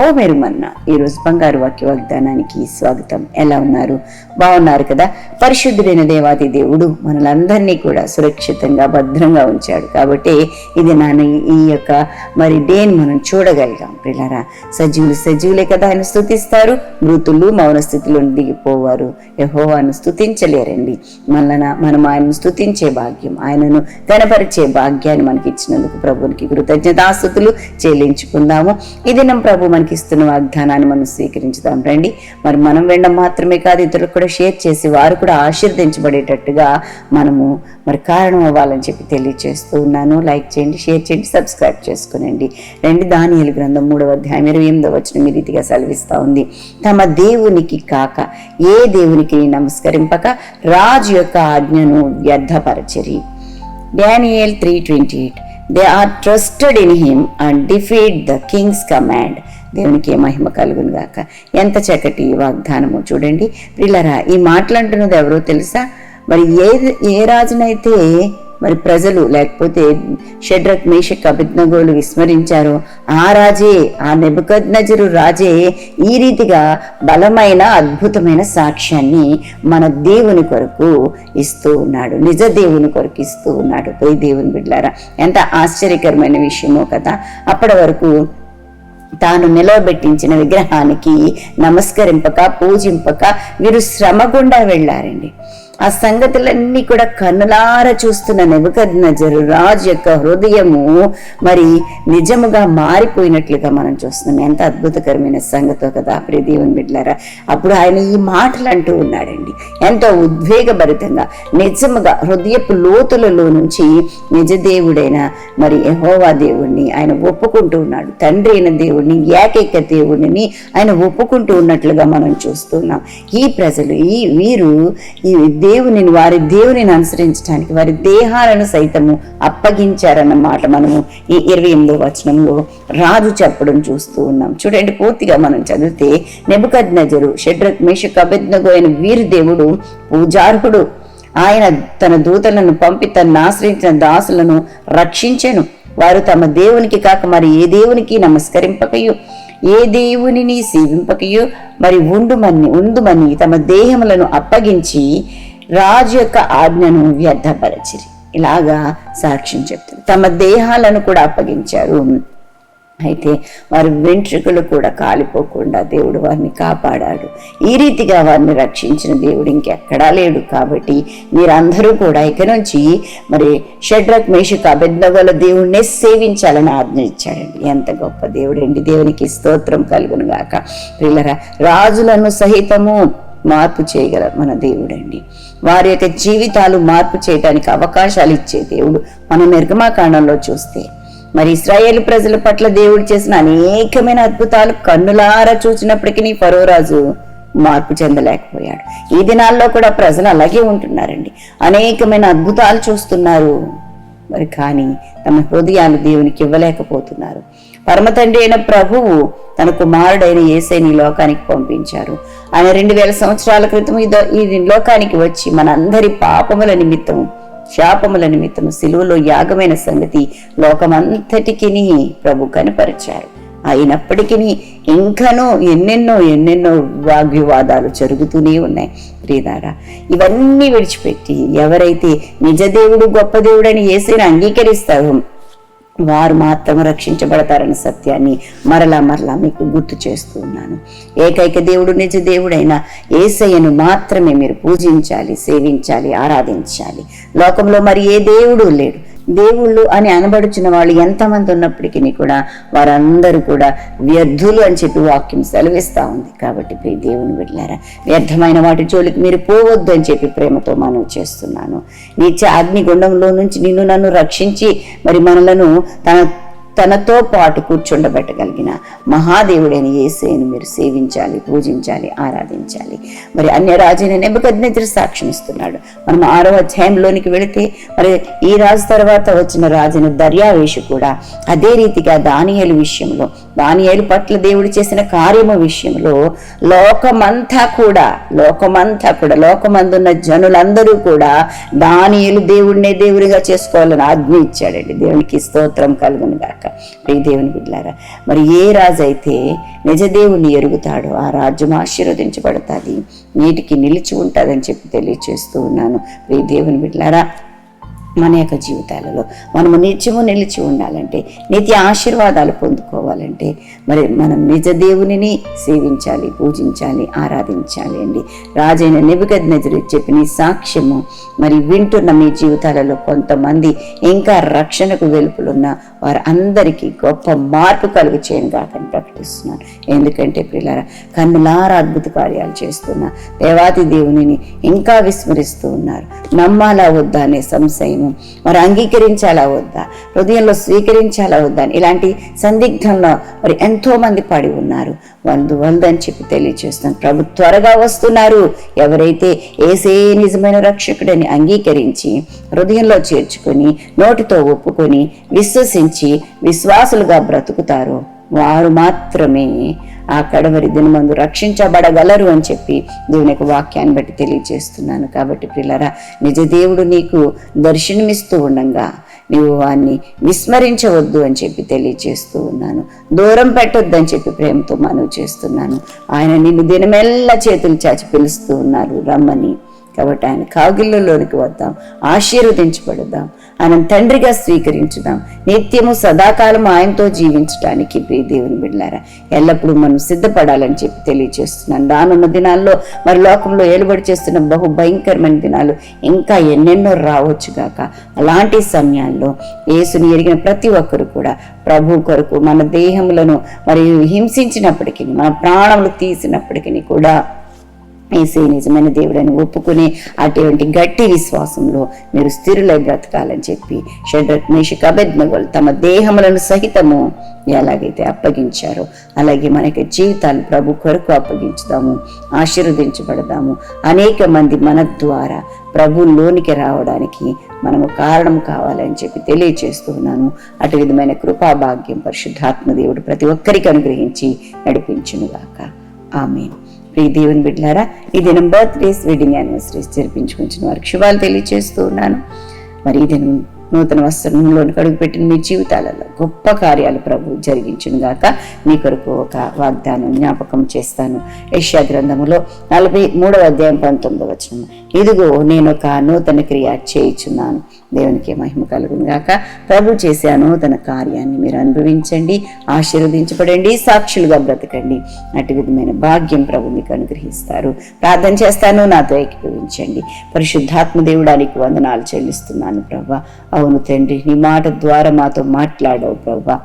ఓ మేరు మన్నా ఈరోజు బంగారు వాక్య వాగ్దానానికి స్వాగతం. ఎలా ఉన్నారు? బాగున్నారు కదా? పరిశుద్ధుడైన దేవాది దేవుడు మనలందరినీ కూడా సురక్షితంగా భద్రంగా ఉంచాడు. కాబట్టి ఇది నా ఈ యొక్క మరి డేని మనం చూడగలిగాం. పిల్లరా సజీవులు సజీవులే కదా ఆయన స్థుతిస్తారు. మృతులు మౌన స్థితిలో దిగిపోవారు యహోవాను స్థుతించలేరండి. మనన మనం ఆయనను స్థుతించే భాగ్యం ఆయనను కనపరిచే భాగ్యాన్ని మనకి ఇచ్చినందుకు ప్రభునికి కృతజ్ఞతాస్థుతులు చెల్లించుకుందాము. ఇది దినం ప్రభు మనకి ఇస్తున్న వాగ్దానాన్ని మనం స్వీకరించుదాం. రండి. మరి మనం వినడం మాత్రమే కాదు ఇతరులకు కూడా షేర్ చేసి వారు కూడా ఆశీర్వదించబడేటట్టుగా మనము మరి కారణం అవ్వాలని చెప్పి తెలియజేస్తూ ఉన్నాను. లైక్ చేయండి షేర్ చేయండి సబ్స్క్రైబ్ చేసుకునండి. రెండు. దానియలు గ్రంథం మూడవ అధ్యాయం ఇరవై ఎనిమిదవ వచ్చిన మీ రీతిగా సెలవిస్తూ ఉంది. తమ దేవునికి కాక ఏ దేవునికి నమస్కరింపక రాజు యొక్క ఆజ్ఞను వ్యర్థపరచరి. Daniel three twenty eight. They are trusted in him and defeat the king's command దేవునికి మహిమ కలుగును గాక. ఎంత చక్కటి వాగ్దానము చూడండి. పిల్లరా ఈ మాటలంటున్నది ఎవరో తెలుసా? మరి ఏ ఏ రాజునైతే మరి ప్రజలు లేకపోతే షడ్రక్ మేషక్ అభిజ్ఞగోలు విస్మరించారో ఆ రాజే ఆ నెబుకద్నజరు రాజే ఈ రీతిగా బలమైన అద్భుతమైన సాక్ష్యాన్ని మన దేవుని కొరకు ఇస్తూ ఉన్నాడు. నిజ దేవుని కొరకు ఇస్తూ ఉన్నాడు. పోయి దేవుని బిడ్డారా ఎంత ఆశ్చర్యకరమైన విషయమో కదా. అప్పటి వరకు తాను నిలవబెట్టించిన విగ్రహానికి నమస్కరింపక పూజింపక వీరు శ్రమ గుండా వెళ్ళారండి. ఆ సంగతులన్నీ కూడా కన్నులార చూస్తున్న నెబుకద్నజరు రాజు యొక్క హృదయము మరి నిజముగా మారిపోయినట్లుగా మనం చూస్తున్నాం. ఎంత అద్భుతకరమైన సంగతో కదా ప్రే దేవుని బిడ్డారా అప్పుడు ఆయన ఈ మాటలు అంటూ ఉన్నాడండి. ఎంతో ఉద్వేగభరితంగా నిజముగా హృదయపు లోతులలో నుంచి నిజ దేవుడైన మరి యహోవా దేవుణ్ణి ఆయన ఒప్పుకుంటూ ఉన్నాడు. తండ్రి అయిన దేవుడిని ఏకైక దేవుడిని ఆయన ఒప్పుకుంటూ ఉన్నట్లుగా మనం చూస్తున్నాం. ఈ ప్రజలు ఈ వీరు ఈ దేవునిని వారి దేవునిని అనుసరించడానికి వారి దేహాలను సైతము అప్పగించారన్నమాట మనము ఈ ఇరవై ఎనిమిదో వచనంలో రాజు చెప్పడం చూస్తూ ఉన్నాం. చూడండి పూర్తిగా మనం చదివితే నెబద్ నజరు షడ్రక్ మేషక్ అభిజ్ఞగు అయిన వీరి దేవుడు పూజార్హుడు. ఆయన తన దూతలను పంపి తను ఆశ్రయించిన దాసులను రక్షించెను. వారు తమ దేవునికి కాక మరి ఏ దేవునికి నమస్కరింపకయు? ఏ దేవునిని సేవింపకయు? మరి ఉండుమని ఉండుమని తమ దేహములను అప్పగించి రాజు యొక్క ఆజ్ఞను వ్యర్థపరచిరి. ఇలాగా సాక్ష్యం చెప్తుంది. తమ దేహాలను కూడా అప్పగించారు. అయితే వారి వెంట్రుకలు కూడా కాలిపోకుండా దేవుడు వారిని కాపాడాడు. ఈ రీతిగా వారిని రక్షించిన దేవుడు ఇంకెక్కడా లేడు. కాబట్టి మీరందరూ కూడా ఇక నుంచి మరి షడ్రక్ మేషకు అభిజ్ఞగల దేవుణ్ణే సేవించాలని ఆజ్ఞ ఇచ్చాడండి. ఎంత గొప్ప దేవుడండి. దేవునికి స్తోత్రం కలుగును గాక. పిల్లరా రాజులను సహితము మార్పు చేయగల మన దేవుడండి. వారి యొక్క జీవితాలు మార్పు చేయడానికి అవకాశాలు ఇచ్చే దేవుడు. మనం నిర్గమాకాండంలో చూస్తే మరి ఇస్రాయేల్ ప్రజల పట్ల దేవుడు చేసిన అనేకమైన అద్భుతాలు కన్నులారా చూసినప్పటికీ ఫరోరాజు మార్పు చెందలేకపోయాడు. ఈ దినాల్లో కూడా ప్రజలు అలాగే ఉంటున్నారండి. అనేకమైన అద్భుతాలు చూస్తున్నారు. మరి కానీ తమ హృదయాలు దేవునికి ఇవ్వలేకపోతున్నారు. పరమతండ్రి అయిన ప్రభువు తన కుమారుడైన ఏసైని లోకానికి పంపించారు. ఆయన రెండు వేల సంవత్సరాల క్రితం ఈ ఈ లోకానికి వచ్చి మనందరి పాపముల నిమిత్తం శాపముల నిమిత్తం సిలువలో యాగమైన సంగతి లోకమంతటికి ప్రభు కనపరిచారు. అయినప్పటికీ ఇంకనూ ఎన్నెన్నో ఎన్నెన్నో వాగ్వివాదాలు జరుగుతూనే ఉన్నాయి. ప్రియదారా ఇవన్నీ విడిచిపెట్టి ఎవరైతే నిజ దేవుడు గొప్ప దేవుడని ఏసైనా అంగీకరిస్తారో వారు మాత్రం రక్షించబడతారన్న సత్యాన్ని మరలా మరలా మీకు గుర్తు చేస్తూ ఉన్నాను. ఏకైక దేవుడు నిజ దేవుడైన ఏసయ్యను మాత్రమే మీరు పూజించాలి సేవించాలి ఆరాధించాలి. లోకంలో మరి ఏ దేవుడు లేడు. దేవుళ్ళు అని అనబడుచున్న వాళ్ళు ఎంతమంది ఉన్నప్పటికీ కూడా వారందరూ కూడా వ్యర్థులు అని చెప్పి వాక్యం సెలవిస్తూ ఉంది. కాబట్టి ప్రియ దేవుని బిడ్డలారా వ్యర్థమైన వాటి జోలికి మీరు పోవద్దు అని చెప్పి ప్రేమతో మనం చేస్తున్నాను. నీచ అగ్నిగుండంలో నుంచి నిన్ను నన్ను రక్షించి మరి మనలను తన తనతో పాటు కూర్చుండబెట్టగలిగిన మహాదేవుడైన యేసేను మీరు సేవించాలి పూజించాలి ఆరాధించాలి. మరి అన్య రాజైన నెబ్బకద్నెదురు సాక్ష్యం మనం ఆరో అధ్యాయంలోనికి వెళితే మరి ఈ రాజు తర్వాత వచ్చిన రాజును దర్యావేషు కూడా అదే రీతిగా దానియలు విషయంలో దానియలు పట్ల దేవుడు చేసిన కార్యము విషయంలో లోకమంతా కూడా లోకమంతా కూడా లోకమందున్న జనులందరూ కూడా దానియలు దేవుడినే దేవుడిగా చేసుకోవాలని ఆజ్ఞ ఇచ్చాడండి. దేవునికి స్తోత్రం కలుగును గాక ప్రియ దేవుని బిడ్డారా మరి ఏ రాజు అయితే నిజదేవుని ఎరుగుతాడో ఆ రాజ్యం ఆశీర్వదించబడుతుంది నీటికి నిలిచి ఉంటుందని చెప్పి తెలియచేస్తూ ఉన్నాను. ప్రియ దేవుని బిడ్డారా మన యొక్క జీవితాలలో మనము నిత్యము నిలిచి ఉండాలంటే నిత్య ఆశీర్వాదాలు పొందుకోవాలంటే మరి మనం నిజ దేవునిని సేవించాలి పూజించాలి ఆరాధించాలి అండి. రాజైన నిబికజ్ఞజరు చెప్పిన సాక్ష్యము మరి వింటున్న మీ జీవితాలలో కొంతమంది ఇంకా రక్షణకు వెలుపులున్న వారు అందరికీ గొప్ప మార్పు కలుగు చేయను కాకని ప్రకటిస్తున్నాను ఎందుకంటే పిల్లల కన్నులారా అద్భుత కార్యాలు చేస్తున్న దేవాతి దేవునిని ఇంకా విస్మరిస్తూ ఉన్నారు. నమ్మాలా వద్దా అనే సంశయము మరి అంగీకరించాలా వద్దా? హృదయంలో స్వీకరించాలా వద్దా అని ఇలాంటి సందిగ్ధంలో మరి ఎంతో మంది పడి ఉన్నారు. వందు వందు అని చెప్పి తెలియజేస్తున్నాను ప్రభు త్వరగా వస్తున్నారు. ఎవరైతే ఏసే నిజమైన రక్షకుడని అంగీకరించి హృదయంలో చేర్చుకొని నోటితో ఒప్పుకొని విశ్వసించి విశ్వాసులుగా బ్రతుకుతారు వారు మాత్రమే ఆ కడవరి దినమందు రక్షించబడగలరు అని చెప్పి దేవుని యొక్క వాక్యాన్ని బట్టి తెలియజేస్తున్నాను. కాబట్టి పిల్లరా నిజ దేవుడు నీకు దర్శనమిస్తూ ఉండంగా నీవు వాన్ని విస్మరించవద్దు అని చెప్పి తెలియజేస్తూ ఉన్నాను. దూరం పెట్టొద్దు అని చెప్పి ప్రేమతో మనవి చేస్తున్నాను. ఆయన నిన్ను దినమెల్లా చేతులు చాచి పిలుస్తూ ఉన్నారు. రమ్మని. కాబట్టి ఆయన కాగిళ్ళలోనికి వద్దాం. ఆశీర్వదించబడదాం. ఆయన తండ్రిగా స్వీకరించుదాం. నిత్యము సదాకాలం ఆయనతో జీవించడానికి ప్రియ దేవుని బిడ్డారా ఎల్లప్పుడూ మనం సిద్ధపడాలని చెప్పి తెలియజేస్తున్నాను రానున్న దినాల్లో మరి లోకంలో ఏలుబడి చేస్తున్న బహు భయంకరమైన దినాలు ఇంకా ఎన్నెన్నో రావచ్చు గాక. అలాంటి సమయాల్లో యేసుని ఎరిగిన ప్రతి ఒక్కరు కూడా ప్రభు కొరకు మన దేహములను మరియు హింసించినప్పటికీ మన ప్రాణములు తీసినప్పటికీ కూడా ఏసే నిజమైన దేవుడని ఒప్పుకునే అటువంటి గట్టి విశ్వాసంలో మీరు స్థిరులై బ్రతకాలని చెప్పి షడ్రత్ మేషిక అభెజ్ఞలు తమ దేహములను సహితము ఎలాగైతే అప్పగించారో అలాగే మనకి జీవితాలు ప్రభు కొరకు అప్పగించుదాము ఆశీర్వదించబడదాము. అనేక మంది మన ద్వారా ప్రభులోనికి రావడానికి మనము కారణం కావాలని చెప్పి తెలియజేస్తున్నాను అటు విధమైన కృపాభాగ్యం పరిశుద్ధాత్మ దేవుడు ప్రతి ఒక్కరికి అనుగ్రహించి నడిపించునుగాక. ఆమెను. ప్రియ దేవుని బిడ్డారా ఈ దినం బర్త్డేస్ వెడ్డింగ్ యానివర్సరీస్ జరిపించుకుంటున్న వారికి శుభాలు తెలియజేస్తూ ఉన్నాను. మరి ఈ దినం నూతన వస్త్రంలోనికి కడుగుపెట్టిన మీ జీవితాలలో గొప్ప కార్యాలు ప్రభు జరిగించును గాక. మీ కొరకు ఒక వాగ్దానం జ్ఞాపకం చేస్తాను. యష్యా గ్రంథములో నలభై మూడవ అధ్యాయం పంతొమ్మిదవ వచనం. ఇదిగో నేను ఒక నూతన క్రియ చేయుచున్నాను. దేవునికి మహిమ కలుగును గాక. ప్రభు చేసే ఆ నూతన కార్యాన్ని మీరు అనుభవించండి ఆశీర్వదించబడండి సాక్షులుగా బ్రతకండి. అటు విధమైన భాగ్యం ప్రభు మీకు అనుగ్రహిస్తారు. ప్రార్థన చేస్తాను నాతో ఏకీభవించండి. పరిశుద్ధాత్మ దేవుడానికి వందనాలు చెల్లిస్తున్నాను ప్రభా. అవును తండ్రి. నీ మాట ద్వారా మాతో మాట్లాడవు ప్రభా.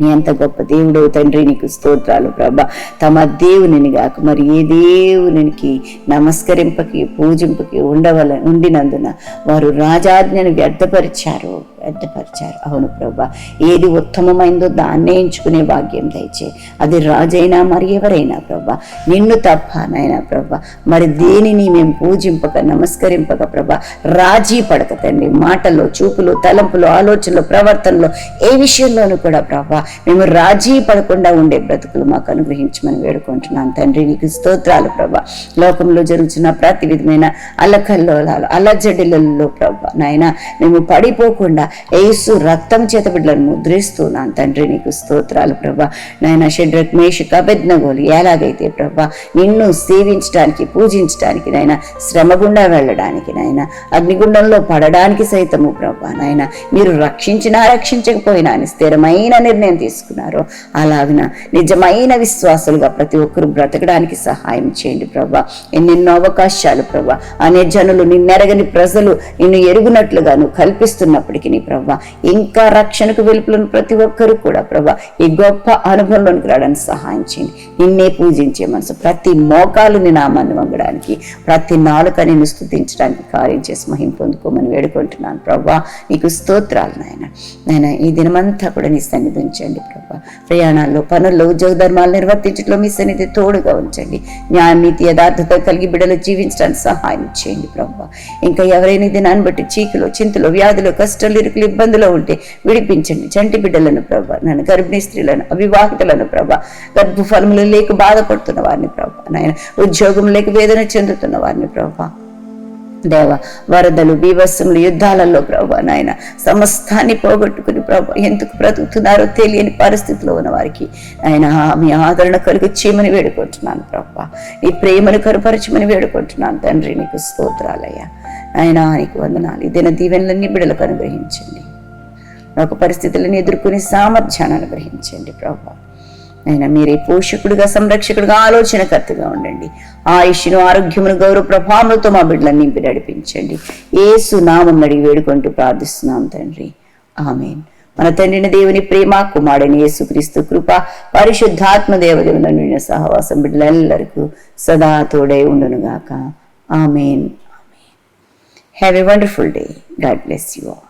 నీ ఎంత గొప్ప దేవుడు తండ్రి నీకు స్తోత్రాలు ప్రభా. తమ దేవునిని గాక మరి ఏ దేవునికి నమస్కరింపకి పూజింపకి ఉండవల ఉండినందున వారు రాజాజ్ఞను వ్యర్థపరిచారు వ్యర్థపరిచారు. అవును ప్రభా. ఏది ఉత్తమమైందో దాన్నే ఎంచుకునే భాగ్యం దయచే. అది రాజైనా మరి ఎవరైనా ప్రభా. నిన్ను తప్ప నాయనా ప్రభా. మరి దేనిని మేము పూజింపక నమస్కరింపక ప్రభా. రాజీ పడక తండ్రి. మాటల్లో చూపులు తలంపులు ఆలోచనలు ప్రవర్తనలో ఏ విషయంలోనూ కూడా ప్రభా మేము రాజీ పడకుండా ఉండే బ్రతుకులు మాకు అనుగ్రహించమని వేడుకుంటున్నాను. తండ్రి నీకు స్తోత్రాలు ప్రభా. లోకంలో జరుగుతున్న ప్రతి విధమైన అలకల్లోలాలు అలజడిలలో ప్రభా. నాయన మేము పడిపోకుండా ఏసు రక్తం చేత బిడ్డలను ముద్రిస్తున్నాను. తండ్రి నీకు స్తోత్రాలు ప్రభా. నాయన షడ్రక్ మేషక్ అభిజ్ఞగోలు ఎలాగైతే ప్రభా నిన్ను సేవించడానికి పూజించడానికి నాయన శ్రమ గుండా వెళ్ళడానికి నాయన అగ్నిగుండంలో పడడానికి సైతము ప్రభా. నాయన మీరు రక్షించినా రక్షించకపోయినా అని స్థిరమైన నిర్ణయం తీసుకున్నారు. అలాగిన నిజమైన విశ్వాసులుగా ప్రతి ఒక్కరు బ్రతకడానికి సహాయం చేయండి ప్రభా. ఎన్నెన్నో అవకాశాలు ప్రభా. అనే జనులు నిన్నెరగని ప్రజలు నిన్ను ఎరుగునట్లుగా నువ్వు కల్పిస్తున్నప్పటికీ ప్రభా. ఇంకా రక్షణకు వెలుపులను ప్రతి ఒక్కరూ కూడా ప్రభా ఈ గొప్ప అనుభవంలోనికి రావడానికి సహాయం చేయండి. నిన్నే పూజించే మనసు ప్రతి మోకాలు నీ నామాన్ని వంగడానికి ప్రతి నాలుక స్థుతించడానికి కార్యం చేసి మహిం పొందుకోమని వేడుకుంటున్నాను ప్రభా. నీకు స్తోత్రాలు నాయన. నాయన ఈ దినమంతా కూడా నీ సన్నిధించి ఉంచండి ప్రభా. ప్రయాణాల్లో పనుల్లో ఉద్యోగ ధర్మాలు నిర్వర్తించడంలో మీ సన్నిధి తోడుగా ఉంచండి. న్యాయ నీతి యథార్థత కలిగి బిడ్డలు జీవించడానికి సహాయం చేయండి ప్రభా. ఇంకా ఎవరైనా దినాన్ని బట్టి చీకులు చింతలో వ్యాధులు కష్టాలు ఇరుకులు ఇబ్బందులు ఉంటే విడిపించండి. చంటి బిడ్డలను ప్రభా నన్ను గర్భిణీ స్త్రీలను అవివాహితులను ప్రభా గర్భఫలములు లేక బాధపడుతున్న వారిని ప్రభా నాయన ఉద్యోగం లేక వేదన చెందుతున్న వారిని ప్రభా దేవ వరదలు బీభత్సములు యుద్ధాలలో ప్రభా నాయన సమస్తాన్ని పోగొట్టుకుని ప్రభా ఎందుకు బ్రతుకుతున్నారో తెలియని పరిస్థితిలో ఉన్న వారికి ఆయన మీ ఆదరణ కలుగు చేయమని వేడుకుంటున్నాను ప్రభు. నీ ప్రేమను కరుపరచమని వేడుకుంటున్నాను తండ్రి నీకు స్తోత్రాలయ్యా. ఆయన నీకు వందనాలు. ఇదిన దీవెనలన్నీ బిడలకు అనుగ్రహించండి. ఒక పరిస్థితులను ఎదుర్కొనే సామర్థ్యాన్ని అనుగ్రహించండి ప్రభా. ఆయన మీరే పోషకుడిగా సంరక్షకుడిగా ఆలోచనకర్తగా ఉండండి. ఆయుష్ను ఆరోగ్యమును గౌరవ ప్రభావంతో మా బిడ్డలను నింపి నడిపించండి. ఏసు నామం అడిగి వేడుకుంటూ ప్రార్థిస్తున్నాం తండ్రి. ఆమెన్. మన తండ్రిని దేవుని ప్రేమ కుమారుని యేసుక్రీస్తు కృప పరిశుద్ధాత్మ దేవదేవుని సహవాసం బిడ్డలందరికీ సదా తోడై ఉండునుగాక. Amen. Amen. Have a wonderful day God bless you all